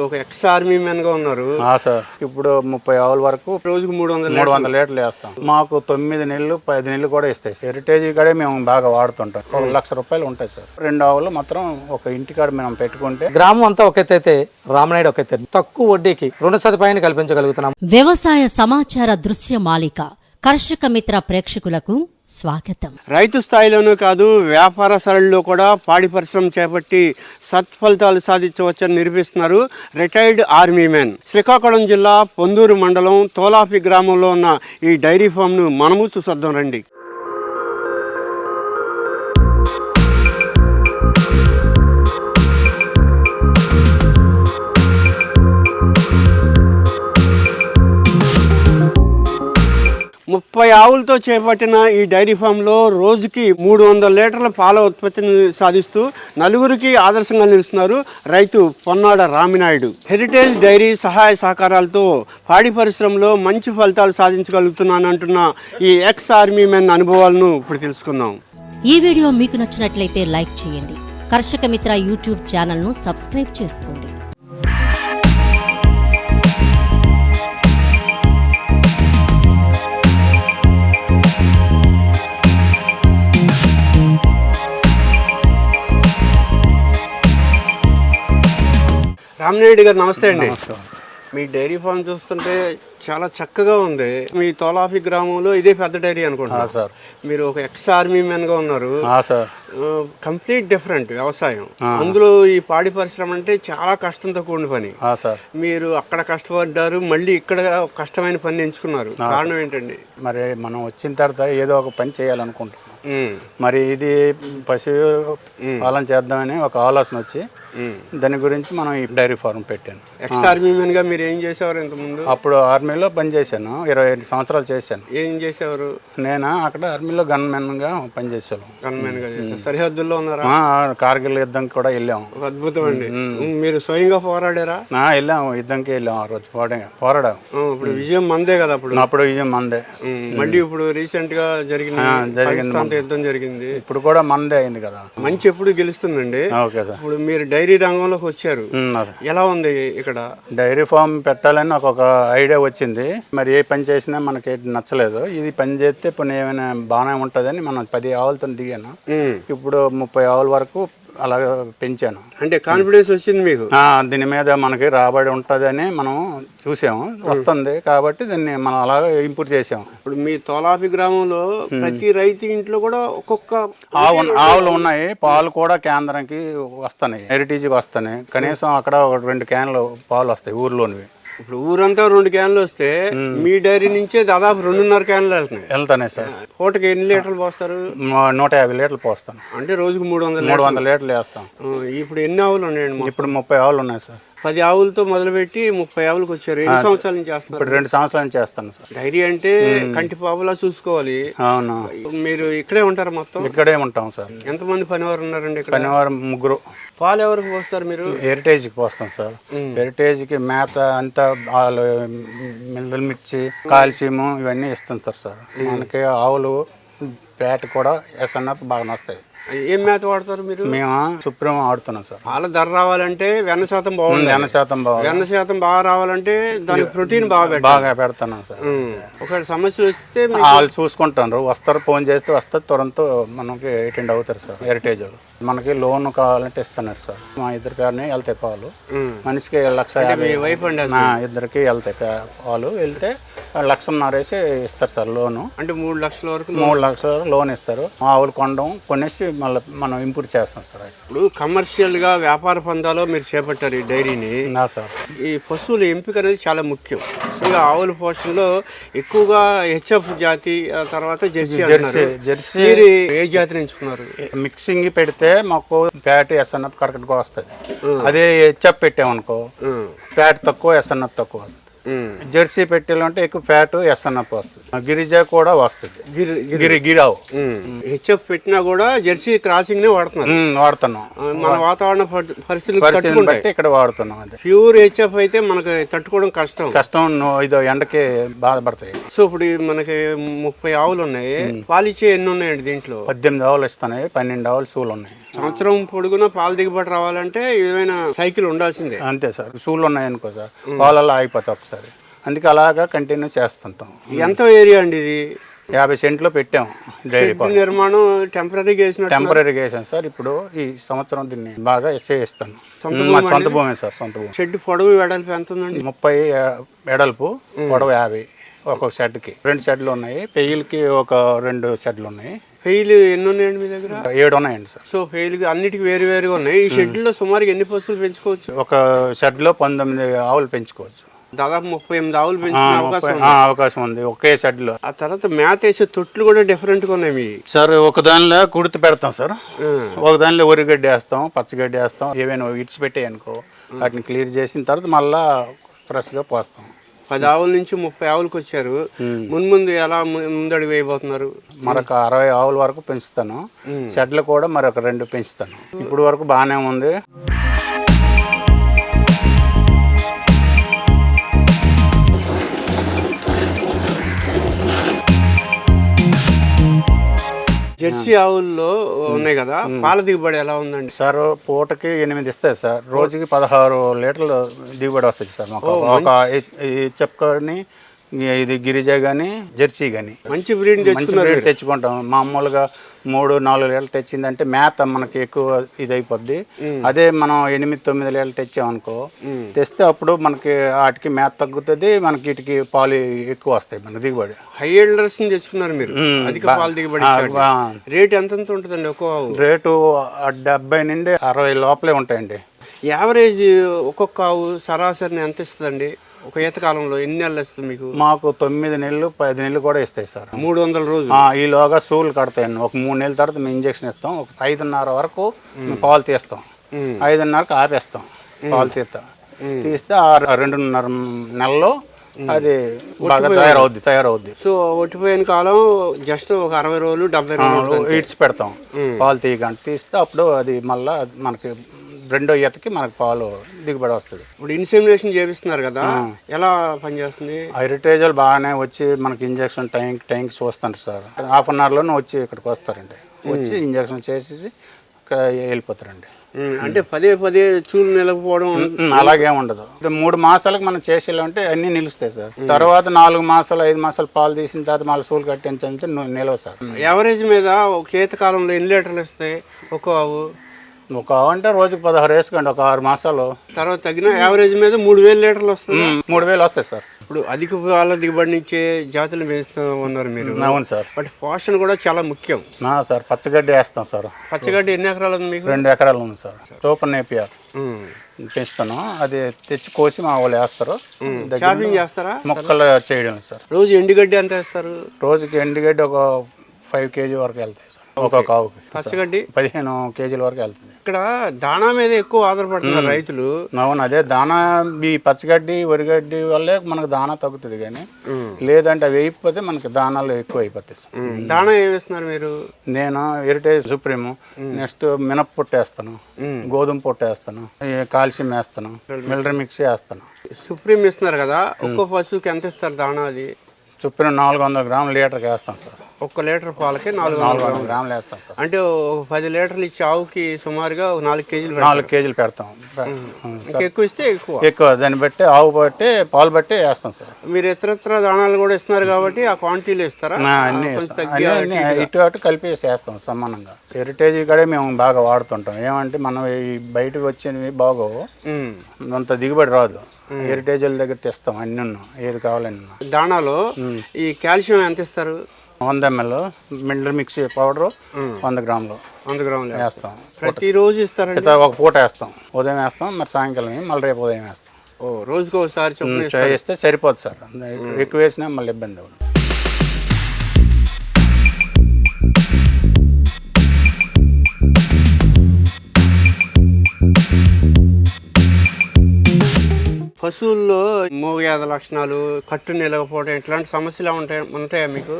ఒక X army మెన్గా ఉన్నారు. ఆ సార్. ఇప్పుడు ముప్పై ఆవుల వరకు రోజుకు మూడు వందల మూడు వందల లీటర్లు వేస్తాం. మాకు తొమ్మిది నెలలు పది నెలలు కూడా ఇస్తాయి. సార్ హెరిటేజ్ కాడే మేము బాగా వాడుతుంటాం. ఒక లక్ష రూపాయలు ఉంటాయి సార్. రెండు ఆవులు మాత్రం ఒక ఇంటికాడ మేము పెట్టుకుంటే గ్రామం అంతా ఒక ఎత్తు అయితే రామనాయుడు ఒక ఎత్తు తక్కువ వడ్డీకి రుణ సదుపాయాన్ని కల్పించగలుగుతున్నాం. వ్యవసాయ సమాచార దృశ్య మాలిక కర్షక మిత్ర ప్రేక్షకులకు స్వాగతం. రైతు స్థాయిలోనూ కాదు వ్యాపార స్థలంలో కూడా పాడి పరిశ్రమ చేపట్టి సత్ఫలితాలు సాధించవచ్చని నిరూపిస్తున్నారు రిటైర్డ్ ఆర్మీ మ్యాన్. శ్రీకాకుళం జిల్లా పొందూరు మండలం తోలాపి గ్రామంలో ఉన్న ఈ డైరీ ఫామ్ను మనము చూసొద్దాం రండి. ముప్పై ఆవులతో చేపట్టిన ఈ డైరీ ఫామ్లో రోజుకి మూడు వందల లీటర్ల పాల ఉత్పత్తిని సాధిస్తూ నలుగురికి ఆదర్శంగా నిలుస్తున్నారు రైతు పొన్నాడ రామినాయుడు. హెరిటేజ్ డైరీ సహాయ సహకారాలతో పాడి పరిశ్రమలో మంచి ఫలితాలు సాధించగలుగుతున్నానంటున్న ఈ ఎక్స్ ఆర్మీ మెన్ అనుభవాలను ఇప్పుడు తెలుసుకుందాం. ఈ వీడియో మీకు నచ్చినట్లయితే లైక్ చేయండి. కర్షక మిత్ర యూట్యూబ్ ఛానల్ను సబ్స్క్రైబ్ చేసుకోండి. రామినాయుడు గారు నమస్తే అండి. మీ డైరీ ఫామ్ చూస్తుంటే చాలా చక్కగా ఉంది. మీ తోలాఫీ గ్రామంలో ఇదే పెద్ద డైరీ అనుకుంటున్నా సార్. మీరు ఒక ఎక్స్ ఆర్మీ మెన్గా ఉన్నారు. ఆ సార్. కంప్లీట్ డిఫరెంట్ వ్యవసాయం. అందులో ఈ పాడి పరిశ్రమ అంటే చాలా కష్టంతో కూడిన పని. ఆ సార్. మీరు అక్కడ కష్టపడ్డారు మళ్ళీ ఇక్కడ కష్టమైన పని ఎంచుకున్నారు. కారణం ఏంటండి? మరి మనం వచ్చిన తర్వాత ఏదో ఒక పని చేయాలనుకుంటున్నాం. మరి ఇది పశు పాలన చేద్దామని ఒక ఆలోచన వచ్చి. దాని గురించి మనం ఈ డైరీ ఫార్మ్ పెట్టాను. ఎక్స్ ఆర్మీ మెన్గా మీరు ఏం చేసేవారు ఇంతకుముందు? అప్పుడు ఆర్మీలో పనిచేశాను ఇరవై ఐదు సంవత్సరాలు చేశాను. ఏం చేసేవారు? నేను? అక్కడ ఆర్మీలో గన్గా పనిచేసాను గన్మెన్గా చేశారు. సరిహద్దుల్లో ఉన్నారా? కార్గిల్ యుద్ధం కూడా వెళ్ళాము. అద్భుతం అండి. మీరు స్వయంగా పోరాడారా? వెళ్ళాము. యుద్ధంకి వెళ్ళాము ఆ రోజు. పోరాడా పోరాడాము. ఇప్పుడు విజయం మందే కదా అప్పుడు. అప్పుడు విజయం మందే. మళ్ళీ ఇప్పుడు రీసెంట్గా జరిగిన పాకిస్తాన్తో యుద్ధం జరిగింది. ఇప్పుడు కూడా మందే అయింది కదా. మంచి ఎప్పుడు గెలుస్తుందండి. Okay sir. ఇప్పుడు మీరు డైరీ రంగంలోకి వచ్చారు. ఎలా ఉంది ఇక్కడ? డైరీ ఫామ్ పెట్టాలని నాకు ఒక ఐడియా వచ్చింది. మరి ఏ పని చేసినా మనకి నచ్చలేదు. ఇది పని చేస్తే ఇప్పుడు ఏమైనా బాగానే ఉంటుందని మనం పది ఆవులతో దిగాను. ఇప్పుడు ముప్పై ఆవుల వరకు అలాగే పెంచాను. అంటే కాన్ఫిడెన్స్ వచ్చింది మీకు? దీని మీద మనకి రాబడి ఉంటుందని మనం చూసాము వస్తుంది కాబట్టి దీన్ని మనం అలాగే ఇంప్రూవ్ చేసాము ఇప్పుడు మీ తోలాపి గ్రామంలో ప్రతి రైతు ఇంట్లో కూడా ఒక్కొక్క ఆవు ఆవులు ఉన్నాయి. పాలు కూడా కేంద్రానికి వస్తున్నాయి. హెరిటేజ్కి వస్తున్నాయి. కనీసం అక్కడ ఒక రెండు క్యాన్లు పాలు వస్తాయి ఊర్లోనివి. ఇప్పుడు ఊరంతా రెండు క్యాన్లు వస్తే మీ డైరీ నుంచే దాదాపు రెండున్నర క్యాన్లు వెళ్తున్నాయి. వెళ్తున్నాయి సార్. పూటకి ఎన్ని లీటర్లు పోస్తారు? నూట యాభై లీటర్లు పోస్తాను. అంటే రోజుకు మూడు వందలు మూడు వందల లీటర్లు. వేస్తాం. ఇప్పుడు ఎన్ని ఆవులు ఉన్నాయండి? ఇప్పుడు ముప్పై ఆవులు ఉన్నాయి సార్. పది ఆవులతో మొదలుపెట్టి ముప్పై ఆవులకు వచ్చారు. ఎన్ని సంవత్సరాల నుంచి చేస్తున్నారు? ఇప్పుడు రెండు సంవత్సరాల నుంచి చేస్తాను సార్. డైరీ అంటే కంటి పావులా చూసుకోవాలి. అవును. మీరు ఇక్కడే ఉంటారు మొత్తం? ఇక్కడే ఉంటాం సార్. ఎంతమంది పనివారు ఉన్నారండి ఇక్కడ? శనివారం ముగ్గురు. పాలు ఎవరికి పోస్తారు మీరు? హెరిటేజ్కి పోస్తాం సార్. హెరిటేజ్కి మేత అంతా వాళ్ళు మిల్లలు మిర్చి కాల్షియం ఇవన్నీ ఇస్తుంటారు సార్ మనకి ఆవులు పేట కూడా ఎస్ఎన్ఎఫ్ బాగా నస్తాయి ఏం మేత వాడతారు మీరు? మేము సుప్రీం ఆడుతున్నాం సార్. పాల ధర రావాలంటే వెన్న శాతం బాగుంది ఎన్న శాతం బాగా వెన్న శాతం బాగా రావాలంటే దానికి ప్రోటీన్ బాగా బాగా పెడుతున్నాం సార్. ఒకవేళ సమస్యలు వస్తే వాళ్ళు చూసుకుంటారు. వస్తారు ఫోన్ చేస్తే వస్తారు తురంతో మనకి అటెండ్ అవుతారు సార్ హెరిటేజ్ వాళ్ళు. మనకి లోన్ కావాలంటే ఇస్తున్నారు సార్. మా ఇద్దరు కానీ వెళ్తాయి పాలు. మనిషికి లక్ష ఇద్దరికి వెళ్తాయి పాలు. వెళ్తే లక్షన్నర వేసి ఇస్తారు సార్ లోను. అంటే మూడు లక్షల వరకు మూడు లక్షలు లోన్ ఇస్తారు. ఆవులు కొనడం కొనేసి మళ్ళీ మనం ఇంప్రూవ్ చేస్తాం సార్ ఇప్పుడు కమర్షియల్గా వ్యాపార పందాలో మీరు చేపట్టారు ఈ డైరీని. నా సార్. ఈ పశువుల ఎంపిక అనేది చాలా ముఖ్యం. ముఖ్యంగా ఆవుల పోషణలో ఎక్కువగా హెచ్ఎఫ్ జాతి తర్వాత జెర్సీ జెర్సీ. జెర్సీ మీరు ఏ జాతిని ఎంచుకున్నారు మిక్సింగ్ పెడితే మాకు ఫ్యాట్ ఎస్ఎన్ఎఫ్ కరెక్ట్గా వస్తుంది అదే హెచ్ఎఫ్ పెట్టామనుకో. ఫ్యాట్ తక్కువ ఎస్ఎన్ఎఫ్ తక్కువ వస్తుంది జెర్సీ పెట్టెలు అంటే ఎక్కువ ఫ్యాట్ ఎస్ఎన్ఎఫ్ వస్తుంది. గిరిజ కూడా వస్తుంది. గిరి గిరి గిరావు. హెచ్ఎఫ్ పెట్టినా కూడా జెర్సీ క్రాసింగ్ నే వాడుతున్నాం. ఆ, మన వాతావరణ పరి- పరిస్థితులు పరిస్థితిని తట్టుకుంటాయి. బట్టి ఇక్కడ వాడుతున్నాం అది. ప్యూర్ హెచ్ఎఫ్ అయితే మనకి తట్టుకోవడం కష్టం. కష్టం ఇదో ఎండకి బాధపడతాయి. సో ఇప్పుడు మనకి ముప్పై ఆవులు ఉన్నాయి. పాలిచ్చే ఎన్ని ఉన్నాయండి దీంట్లో? పద్దెనిమిది ఆవులు ఇస్తున్నాయి పన్నెండు ఆవులు సూలు ఉన్నాయి. సంవత్సరం పొడుగున పాల దిగుబడి రావాలంటే ఏదైనా సైకిల్ ఉండాల్సిందే. అంతే సార్ సూలు ఉన్నాయి అనుకో సార్. పాలలో ఆగిపోతాయి ఒకసారి అందుకే అలాగా కంటిన్యూ చేస్తుంటాం. ఎంత ఏరియా అండి ఇది? యాభై సెంట్లో పెట్టాం డైరీ నిర్మాణం వేసినట్టు టెంపరీగా వేసాం సార్. ఇప్పుడు ఈ సంవత్సరం దీన్ని బాగా చేయిస్తాను మా సొంత భూమి సార్ సొంత భూమి. షెడ్ పొడవు వెడల్పు ఎంత ఉందండి ముప్పై ఎడల్పు పొడవు యాభై ఒక్కొక్క షెడ్కి. రెండు షెడ్లు ఉన్నాయి. పెయ్యిలకి ఒక రెండు షెడ్లు ఉన్నాయి. ఫెయిల్ ఎన్ని ఉన్నాయండి మీ దగ్గర? ఏడు ఉన్నాయండి సార్. సో ఫెయిల్ అన్నిటికీ వేరు వేరుగా ఉన్నాయి. ఈ షెడ్లో సుమారుగా ఎన్ని పశువులు పెంచుకోవచ్చు? ఒక షెడ్లో పంతొమ్మిది ఆవులు పెంచుకోవచ్చు. దాదాపు ముప్పై ఎనిమిది ఆవులు ముప్పై అవకాశం ఉంది. అవకాశం ఉంది ఒకే షెడ్లో. ఆ తర్వాత మేత వేసే తొట్లు కూడా డిఫరెంట్గా ఉన్నాయి మీ. సార్ ఒక దానిలో కుడితి పెడతాం సార్. ఒక దానిలో ఉరిగడ్డి వేస్తాం పచ్చగడ్డి వేస్తాం ఏవైనా ఇడ్చి పెట్టాయి అనుకో వాటిని క్లియర్ చేసిన తర్వాత మళ్ళా ఫ్రెష్గా పోస్తాం. పది ఆవుల నుంచి ముప్పై ఆవులకు వచ్చారు. ముందు ముందు ఎలా ము- ముందడుగు వేయబోతున్నారు? మరొక అరవై ఆవుల వరకు పెంచుతాను. షెడ్లు కూడా మరొక రెండు పెంచుతాను. ఇప్పుడు వరకు బాగానే ఉంది. జెర్సీ ఆవుల్లో ఉన్నాయి కదా పాల దిగుబడి ఎలా ఉందండి? సార్ పూటకి ఎనిమిది ఇస్తాయి సార్. రోజుకి పదహారు లీటర్లు దిగుబడి వస్తుంది సార్ మాకు. ఒక చెప్పుకొని ఇది గిరిజ కానీ జెర్సీ కానీ మంచి బ్రీడ్ మంచి బ్రీడ్ తెచ్చుకుంటాం. మామూలుగా మూడు నాలుగు లీటర్లు తెచ్చిందంటే మేత మనకి ఎక్కువ ఇది అయిపోద్ది అదే మనం ఎనిమిది తొమ్మిది లీటర్లు తెచ్చామనుకో తెస్తే అప్పుడు మనకి వాటికి మేత తగ్గుతుంది మనకి వీటికి పాలు ఎక్కువ వస్తాయి మన దిగుబడి. హై ఎల్డర్స్ తెచ్చుకున్నారు మీరు. అధిక పాల దిగుబడి రేట్ ఎంత ఉంటుందండి? ఒక్కో రేటు డెబ్బై నుండి అరవై లోపలే ఉంటాయండి. యావరేజ్ ఒక్కొక్క ఆవు సరాసరిని ఎంత ఇస్తుందండి? ఒక ఈత కాలంలో ఎన్ని నెలలు ఇస్తుంది మీకు? మాకు తొమ్మిది నెలలు పది నెలలు కూడా ఇస్తాయి సార్. మూడు వందల రోజులు ఈలోగా సూలు కడతాయండి. ఒక మూడు నెలల తర్వాత మేము ఇంజక్షన్ ఇస్తాం. ఒక ఐదున్నర వరకు మేము. పాలు తీస్తాం. ఐదున్నరకు ఆపేస్తాం పాలు తీస్తాం. తీస్తే ఆ రెండున్నర నెలలో అది బాగా తయారవుద్ది తయారవుద్ది. సో ఒట్టిపోయిన కాలం జస్ట్ ఒక అరవై రోజులు డెబ్బై రోజులు. ఇడ్చి పెడతాం పాలు తీయగంట తీస్తే అప్పుడు అది మళ్ళా మనకి రెండో ఈతకి మనకి పాలు దిగుబడి వస్తుంది. ఇప్పుడు ఇన్సెమినేషన్ చేపిస్తున్నారు కదా ఎలా పనిచేస్తుంది? హెరిటేజ్ వాళ్ళు బాగానే వచ్చి మనకి ఇంజక్షన్ టైంకి టైంకి చూస్తారు సార్. హాఫ్ అన్ అవర్లోనే వచ్చి ఇక్కడికి వస్తారండి. వచ్చి ఇంజక్షన్ చేసేసి వెళ్ళిపోతారండి. అంటే పదే పదే చూలు నిలకపోవడం అలాగే ఉండదు. మూడు మాసాలకు మనం చేసేయాలంటే అన్ని నిలుస్తాయి సార్. తర్వాత నాలుగు మాసాలు ఐదు మాసాలు పాలు తీసిన తర్వాత మళ్ళీ సూలు కట్టించంటే నిలవ సార్. యావరేజ్ మీద ఒక కాలంలో ఎన్ని లీటర్లు ఇస్తాయి ఒక్కో ఆవు. ఒక అంటే రోజుకి పదహారు వేసుకోండి ఒక ఆరు మాసాలు. తర్వాత తగిన యావరేజ్ మీద మూడు వేల లీటర్లు వస్తుంది. మూడు వేలు వస్తాయి సార్. ఇప్పుడు అధిక పాల దిగుబడినిచ్చే జాతులు పెంచుతూ ఉన్నారు మీరు. అవును సార్. బట్ పోషణ కూడా చాలా ముఖ్యం. నా సార్ పచ్చగడ్డి వేస్తాం సార్. పచ్చగడ్డి ఎన్ని ఎకరాలు ఉంది మీకు? రెండు ఎకరాలు ఉంది సార్. Super Napier. పెంచుతాను అది తెచ్చి కోసి మా వాళ్ళు వేస్తారు. షాపింగ్ చేస్తారా? మొక్కలు చేయడం సార్. రోజు ఎండుగడ్డి ఎంత వేస్తారు? రోజుకి ఎండుగడ్డి ఒక ఫైవ్ కేజీ వరకు వెళ్తాయి. సార్ ఒక్కొక్క ఆవుకి పచ్చగడ్డి పదిహేను కేజీల వరకు వెళ్తుంది. ఇక్కడ దాణా మీద ఎక్కువ ఆధారపడుతున్నారు రైతులు. అవును అదే దానా ఈ పచ్చగడ్డి వరిగడ్డి వల్లే మనకు దానా తగ్గుతుంది కానీ లేదంటే అవి వేయకపోతే మనకి దానాలు ఎక్కువ అయిపోతాయి సార్. ఉమ్. దాణా ఏం వేస్తున్నారు మీరు? నేను హెరిటేజ్ సుప్రీం నెక్స్ట్ మినప పొట్టు వేస్తాను. గోధుమ పొట్టు వేస్తాను. ఈ కాల్షియం వేస్తాను. మిల్లరీ మిక్స్ వేస్తాను సుప్రీం ఇస్తున్నారు కదా ఒక్కో పశువుకి ఎంత ఇస్తారు దాణా అది? సుప్రీం నాలుగు వందల గ్రాములు లీటర్కి వేస్తాం సార్. ఒక్క లీటర్ పాలకి నాలుగు నాలుగు వందలు గ్రాములు. వేస్తాం సార్. అంటే ఒక పది లీటర్లు ఇచ్చే ఆవుకి సుమారుగా ఒక నాలుగు కేజీలు. నాలుగు కేజీలు పెడతాం. ఇంకా ఎక్కువ ఇస్తే ఎక్కువ. ఎక్కువ దాన్ని బట్టి ఆవు బట్టి పాలు బట్టి వేస్తాం సార్. మీరు ఇతరత్ర దాణాలు కూడా ఇస్తున్నారు కాబట్టి ఆ క్వాంటిటీలు ఇస్తారా? అన్నీ ఇటు అటు కలిపి వేస్తాం సమానంగా. హెరిటేజ్ కూడా మేము బాగా వాడుతుంటాం. ఏమంటే మనం ఈ బయటకు వచ్చినవి బాగోవు. అంత దిగుబడి రాదు. హెరిటేజ్ దగ్గర తెస్తాం అన్ని ఉన్నాం ఏది కావాలన్నా దాణాలో ఈ కాల్షియం ఎంత ఇస్తారు? వంద ఎంఎల్ మిల్లర్ మిక్సీ పౌడర్ వంద గ్రాములు వంద గ్రాములు. వేస్తాం. ప్రతిరోజు ఇస్తారండి? ఒక పూట వేస్తాం. ఉదయం వేస్తాం మరి సాయంకాలం మళ్ళీ రేపు ఉదయం వేస్తాం. ఓ రోజుకి ఒకసారి. చేస్తే సరిపోదు సార్. ఎక్కువ వేసినా మళ్ళీ ఇబ్బంది అవుతుంది పశువుల్లో మోగయాద లక్షణాలు కట్టు నిలకపోవడం ఇట్లాంటి సమస్యలు ఉంటాయి ఉంటాయా మీకు?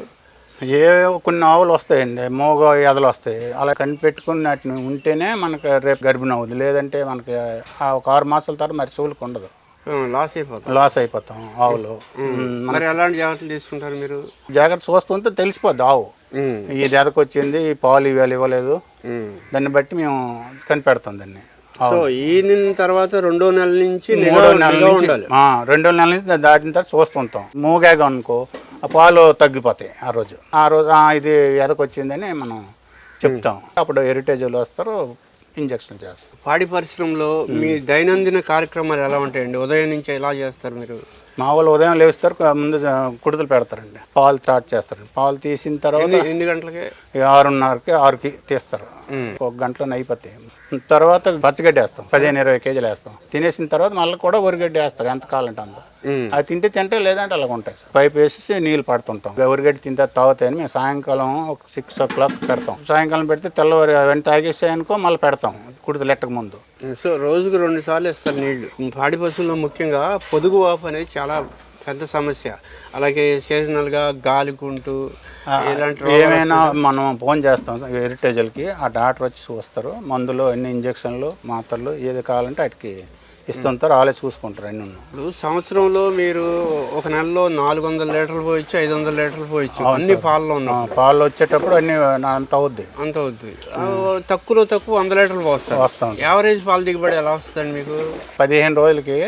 ఏ కొన్ని ఆవులు వస్తాయండి మోగ ఎదలు వస్తాయి. అలా కనిపెట్టుకుని వాటిని ఉంటేనే మనకి రేపు గర్భిణి అవుతుంది లేదంటే మనకి ఆ ఒక ఆరు మాసాల తర్వాత మరి సూలుకు ఉండదు. లాస్ అయిపోతాం. లాస్ అయిపోతాం ఆవులు. మరి ఎలాంటి జాగ్రత్తలు తీసుకుంటారు మీరు? జాగ్రత్త చూస్తుంటే తెలిసిపోద్ది ఆవు. ఇది ఎదకొచ్చింది ఈ పాలు ఇవాళ ఇవ్వలేదు. దాన్ని బట్టి మేము కనిపెడతాం దాన్ని. సో ఈనిన తర్వాత రెండో నెల నుంచి మూడో నెల నుంచి రెండో నెల నుంచి దాటిన తర్వాత చూస్తుంటాం. మూగాగా అనుకో పాలు తగ్గిపోతాయి ఆ రోజు. ఆ రోజు ఇది ఎదకొచ్చిందని మనం చెప్తాం. అప్పుడు హెరిటేజ్ వాళ్ళు వస్తారు ఇంజక్షన్ చేస్తారు. పాడి పరిశ్రమలో మీ దైనందిన కార్యక్రమాలు ఎలా ఉంటాయండి? ఉదయం నుంచి ఎలా చేస్తారు మీరు? మా వాళ్ళు ఉదయం లేస్తారు ముందు కుడుతలు పెడతారండి. పాలు స్టార్ట్ చేస్తారు. పాలు తీసిన తర్వాత ఎన్ని గంటలకి? ఆరున్నరకి ఆరుకి తీస్తారు. ఒక గంటలో అయిపోతాయి తర్వాత పచ్చిగడ్డి వేస్తాం. పదిహేను ఇరవై కేజీలు వేస్తాం. తినేసిన తర్వాత మళ్ళీ కూడా వరిగడ్డి వేస్తారు. ఎంత కావాలంటే అంత. అది తింటే తింటే లేదంటే అలాగ ఉంటాయి సార్. పైప్ వేసేసి నీళ్ళు పడుతుంటాం. వరిగడ్డి తింటే తాగుతాయని మేము సాయంకాలం ఒక సిక్స్ ఓ క్లాక్ పెడతాం. సాయంకాలం పెడితే తెల్లవారి అవన్నీ తాగేసాయనుకో మళ్ళీ పెడతాం. కుడితే లెట్టక ముందు. సో రోజుకు రెండు సార్లు ఇస్తారు నీళ్ళు పాడి పశువుల్లో ముఖ్యంగా పొదుగు వాపు అనేది చాలా పెద్ద సమస్య. అలాగే సీజనల్గా గాలికుంటూ ఇలాంటి రోగాలు ఏమైనా మనం ఫోన్ చేస్తాం హెరిటేజ్లకి ఆ డాక్టర్ వచ్చి చూస్తారు. మందులు అన్ని ఇంజక్షన్లు మాత్రలు ఏది కావాలంటే వాటికి ఇస్తుంటారు వాళ్ళే చూసుకుంటారు అన్ని. ఇప్పుడు సంవత్సరంలో మీరు ఒక నెలలో నాలుగు వందల లీటర్లు పోయొచ్చు ఐదు వందల లీటర్లు పోయొచ్చు అన్ని పాలలో ఆ, ఉన్నాయి పాలు వచ్చేటప్పుడు అన్ని అంత అవుద్ది. అంత అవుతుంది ఆ, తక్కువలో తక్కువ వంద లీటర్లు పోస్తారు. వస్తాం యావరేజ్ పాల దిగుబడి ఎలా వస్తుందండి మీకు? పదిహేను రోజులకి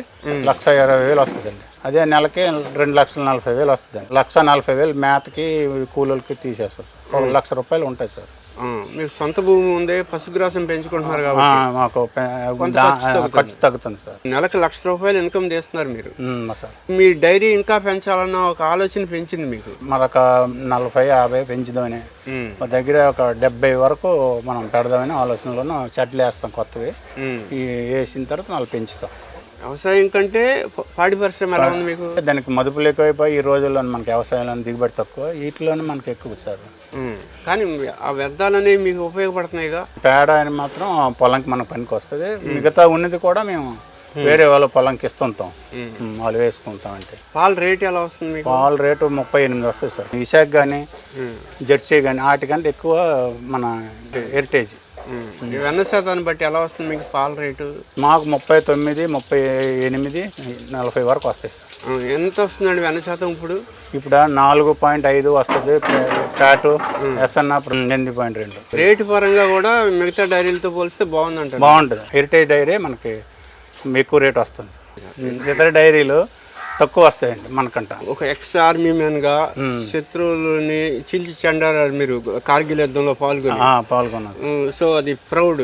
లక్ష ఇరవై వేలు వస్తుందండి. అదే నెలకి రెండు లక్షల నలభై వేలు వస్తుందండి. లక్ష నలభై వేలు మేతకి కూలీలకి తీసేస్తారు సార్. ఒక లక్ష రూపాయలు ఉంటాయి సార్. మీకు సొంత భూమి ఉంది పశుగ్రాసం పెంచుకుంటున్నారు కాబట్టి మాకు ఖర్చు తగ్గుతుంది. సార్. నెలకు లక్ష రూపాయలు ఇన్కమ్ చేస్తున్నారు మీరు. ఉమ్, సార్. మీ డైరీ ఇంకా పెంచాలన్న ఒక ఆలోచన పెంచింది మీకు. మరొక నలభై యాభై పెంచుదామని. ఉమ్, మా దగ్గర ఒక డెబ్బై వరకు మనం పెడదామని ఆలోచనలోనూ చెట్లు వేస్తాం కొత్తవి. ఉమ్. ఈ వేసిన తర్వాత మళ్ళీ పెంచుతాం. వ్యవసాయం కంటే ప- పాడి పరిశ్రమ ఎలా ఉంది మీకు? దానికి మదుపులు ఎక్కువైపోయి ఈ రోజుల్లో మనకి వ్యవసాయంలో దిగుబడి తక్కువ వీటిలోనే మనకి ఎక్కువ సార్. ఉమ్. కానీ ఆ వ్యర్థాలు అనేవి మీకు ఉపయోగపడుతున్నాయిగా? పేడ అని మాత్రం పొలంకి మన పనికి వస్తుంది. మిగతా ఉన్నది కూడా మేము వేరే వాళ్ళ పొలంకి ఇస్తుంటాం. వాళ్ళు వేసుకుంటాం అంటే పాల రేట్ ఎలా వస్తుంది మీకు? పాల రేటు ముప్పై ఎనిమిది వస్తుంది సార్. విశాఖ కానీ జెర్సీ కానీ వాటికంటే ఎక్కువ మన హెరిటేజ్. వెన్న శాతాన్ని బట్టి ఎలా వస్తుంది మీకు పాల రేటు? మాకు ముప్పై తొమ్మిది ముప్పై ఎనిమిది నలభై వరకు వస్తాయి సార్. ఎంత వస్తుందండి వెన్న శాతం ఇప్పుడు? ఇప్పుడు నాలుగు పాయింట్ ఐదు వస్తుంది. ఫ్యాటు ఎస్ఎన్ఆర్ ఎనిమిది పాయింట్ రెండు. రేటు పరంగా కూడా మిగతా డైరీలతో పోలిస్తే బాగుందంటారు. బాగుంటుంది. హెరిటేజ్ డైరీ మనకి ఎక్కువ రేట్ వస్తుంది. ఇతర డైరీలు తక్కువ వస్తాయండి మనకంట. ఒక ఎక్స్ ఆర్మీ మ్యాన్గా శత్రువులని చీల్చి చెండారు మీరు కార్గిల్ యుద్ధంలో పాల్గొని. ఉమ్, సో అది ప్రౌడ్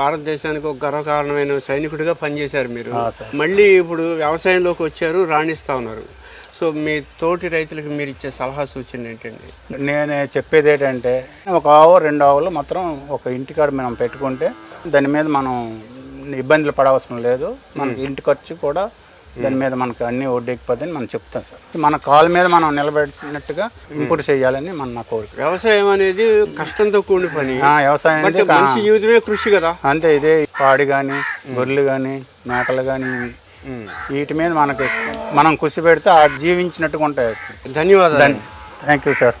భారతదేశానికి ఒక గర్వకారణమైన సైనికుడిగా పనిచేశారు మీరు. మళ్ళీ ఇప్పుడు వ్యవసాయంలోకి వచ్చారు రాణిస్తా ఉన్నారు. సో మీ తోటి రైతులకు మీరు ఇచ్చే సలహా సూచన ఏంటండి? నేను చెప్పేది ఏంటంటే ఒక ఆవు రెండు ఆవులు మాత్రం ఒక ఇంటికాడ మనం పెట్టుకుంటే దాని మీద మనం ఇబ్బందులు పడవసరం లేదు. మనకి ఇంటి ఖర్చు కూడా దాని మీద మనకు అన్ని ఒడ్డెక్కిపోద్దని మనం చెప్తాం సార్. మన కాళ్ళ మీద మనం నిలబెట్టినట్టుగా ఇంప్రూవ్ చేయాలని మన నా కోరిక. వ్యవసాయం అనేది కష్టంతో కూడిన పని. వ్యవసాయం అనేది జీవితమే కృషి కదా. అంతే ఇదే పాడి కానీ గొర్రెలు కానీ మేకలు కానీ వీటి మీద మనకి మనం కృషి పెడితే ఆ జీవించినట్టుగా ఉంటాయి. ధన్యవాదాలు. Thank you sir.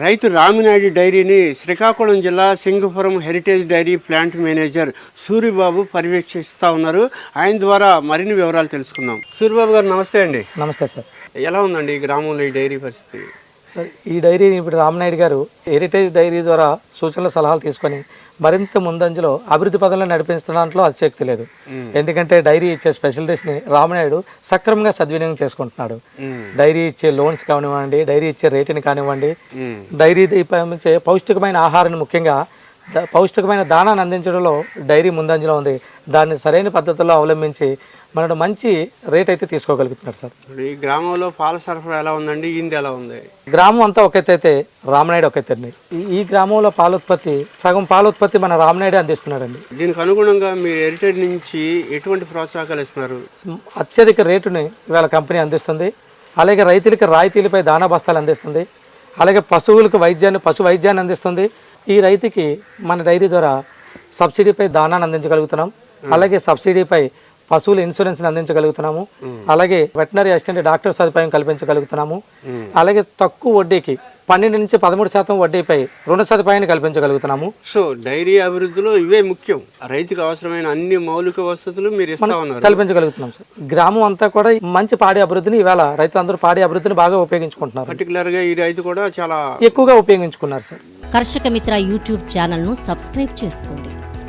రైతు రామినాయుడు డైరీని శ్రీకాకుళం జిల్లా Singapuram heritage dairy plant manager Suribabu పర్యవేక్షిస్తూ ఉన్నారు. ఆయన ద్వారా మరిన్ని వివరాలు తెలుసుకుందాం. సూరిబాబు గారు నమస్తే అండి. నమస్తే సార్. ఎలా ఉందండి ఈ గ్రామంలో ఈ డైరీ పరిస్థితి? సార్ ఈ డైరీ ఇప్పుడు రామనాయుడు గారు హెరిటేజ్ డైరీ ద్వారా సూచనల సలహాలు తీసుకొని మరింత ముందంజలో అభివృద్ధి పదంలో దాంట్లో అతిశక్తి లేదు. ఎందుకంటే డైరీ ఇచ్చే స్పెషలిటీస్ని రామనాయుడు సక్రమంగా సద్వినియోగం చేసుకుంటున్నాడు. డైరీ ఇచ్చే లోన్స్ కానివ్వండి డైరీ ఇచ్చే రేటుని కానివ్వండి డైరీ ఇచ్చే పౌష్టికమైన ఆహారాన్ని ముఖ్యంగా పౌష్టికమైన దానాన్ని అందించడంలో డైరీ ముందంజలో ఉంది. దాన్ని సరైన పద్ధతుల్లో అవలంబించి మనకు మంచి రేట్ అయితే తీసుకోగలుగుతున్నాడు సార్. ఈ గ్రామంలో పాల సరఫరా ఎలా ఉందండి? ఈంది ఎలా ఉంది? గ్రామం అంతా ఒక ఎత్తు అయితే రామనాయుడు ఒక ఎత్తు అండి. ఈ- గ్రామంలో పాలోత్పత్తి సగం పాలోత్పత్తి మన రామనాయుడే అందిస్తున్నాడండి. దీనికి అనుగుణంగా మీరు హెరిటేజ్ నుంచి ఎటువంటి ప్రోత్సాహకాలు ఇస్తున్నారు? అత్యధిక రేటుని ఇవాళ కంపెనీ అందిస్తుంది. అలాగే రైతులకి రాయితీలపై దానా బస్తాలు అందిస్తుంది. అలాగే పశువులకు వైద్యాన్ని పశు వైద్యాన్ని అందిస్తుంది. ఈ రైతుకి మన డైరీ ద్వారా సబ్సిడీపై దానాన్ని అందించగలుగుతున్నాం. అలాగే సబ్సిడీపై పశువుల ఇన్సూరెన్స్ అందించగలుగుతున్నాము. అలాగే వెటనరీ అసిస్టెంట్ డాక్టర్ సదుపాయం కల్పించగలుగుతున్నాము. అలాగే తక్కువ వడ్డీకి పన్నెండు నుంచి పదమూడు శాతం వడ్డీపై రుణ సదుపాయాన్ని కల్పించగలుగుతున్నాము. సో డైరీ అభివృద్ధిలో ఇవే ముఖ్యం. రైతుకు అవసరమైన అన్ని మౌలిక వసతులు మీరు ఇస్తా ఉన్నారు. కల్పించగలుగుతున్నాం సార్. గ్రామం అంతా కూడా మంచి పాడి అభివృద్ధిని ఈవేళ రైతులందరూ పాడి అభివృద్ధిని బాగా ఉపయోగించుకుంటున్నారు. పర్టికులర్గా ఈ రైతు కూడా చాలా ఎక్కువగా ఉపయోగించుకున్నారు సార్. కర్షక మిత్ర యూట్యూబ్ ఛానల్ను సబ్స్క్రైబ్ చేసుకోండి.